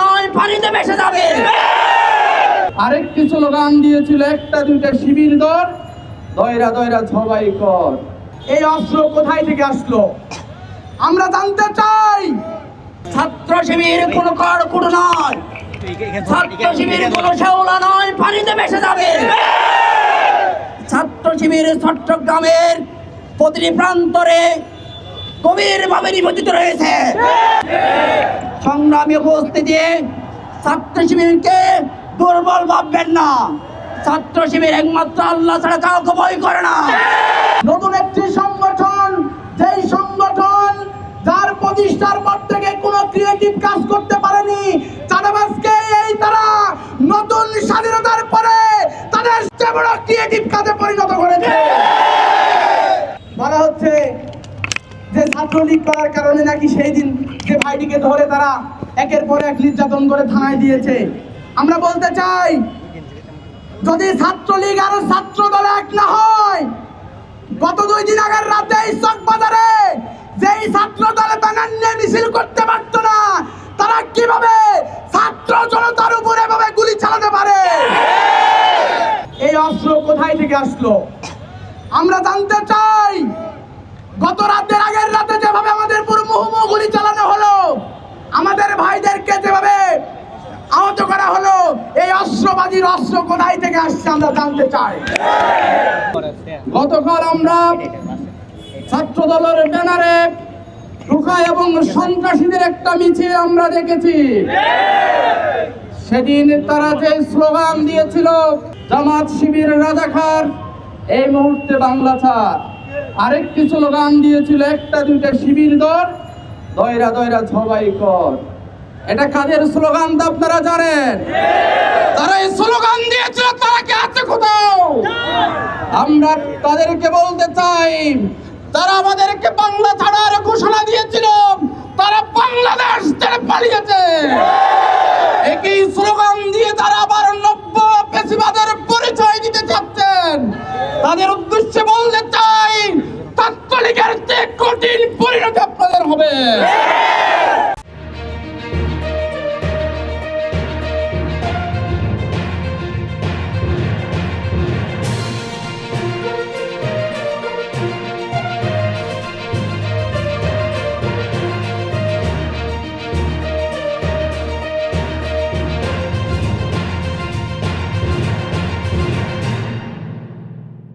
নয় পানিতে ভেসে যাবে। আরেকটি স্লোগান দিয়েছিল একটা দুইটা শিবির দর দয়রা দয়রা সবাই কর। এই অস্ত্র কোথায় থেকে আসলো? আমরা জানতে চাই। ছাত্র শিবির কোনো কর কুটো নয়। ছাত্র শিবির কোনো শেওলা নয় পানিতে ভেসে যাবে। ছাত্র শিবির চট্টগ্রামের প্রতিটি প্রান্তরে গভীর ভাবে নিবেদিত রয়েছে। সংগ্রামী উপস্থিতি, ছাত্র শিবিরকে দুর্বল ভাববেন না। ছাত্র শিবির একমাত্র আল্লাহ ছাড়া কাউকে ভয় করে না। নতুন একটি সংগঠন, যেই সংগঠন যার প্রতিষ্ঠার পর থেকে কোনো ক্রিয়েটিভ কাজ করতে পারেনি চাঁদাবাজকে এই তারা নতুন স্বাধীনতার পরে তাদের কাজে পরিণত করেছে বলা হচ্ছে যে ছাত্রলীগ করার কারণে নাকি সেই দিন যে ভাইটিকে ধরে তারা একের পর এক নির্যাতন করে থানায় দিয়েছে। আমরা বলতে চাই, যদি ছাত্রলীগ আর ছাত্র দল এক না হয়, গত দুই দিন আগের রাতে এই চক বাজারে যেই ছাত্র দলে ব্যানার নিয়ে মিছিল করতে পারতো না, তারা কীভাবে ছাত্র জনতার উপরে এভাবে গুলি চালাতে পারে? এই অস্ত্র কোথায় থেকে আসলো? আমরা জানতে চাই, গত রাতের আগের অস্ত্রবাজির অস্ত্র কোথায় থেকে আসছে আমরা জানতে চাই। গতকাল আমরা ছাত্র দলের ব্যানারে ঢুকা এবং সন্ত্রাসীদের একটা মিছিল আমরা দেখেছি। সেদিন তারা যে স্লোগান দিয়েছিল, জামাত শিবির রাজাখার এই মুহূর্তে বাংলা ছাড়। আরেকটি স্লোগান দিয়েছিল, একটা দুইটা শিবির দর দয়রা দয়রা সবাই কর। এটা কাদের স্লোগান তো আপনারা জানেন? তারা এই স্লোগান দিয়েছিল, তারা কে আছে কোথাও? আমরা তাদেরকে বলতে চাই, তারা আমাদেরকে বাংলা ছাড়ার ঘোষণা দিয়েছিল, তারা বাংলাদেশ ছেড়ে পালিয়েছে।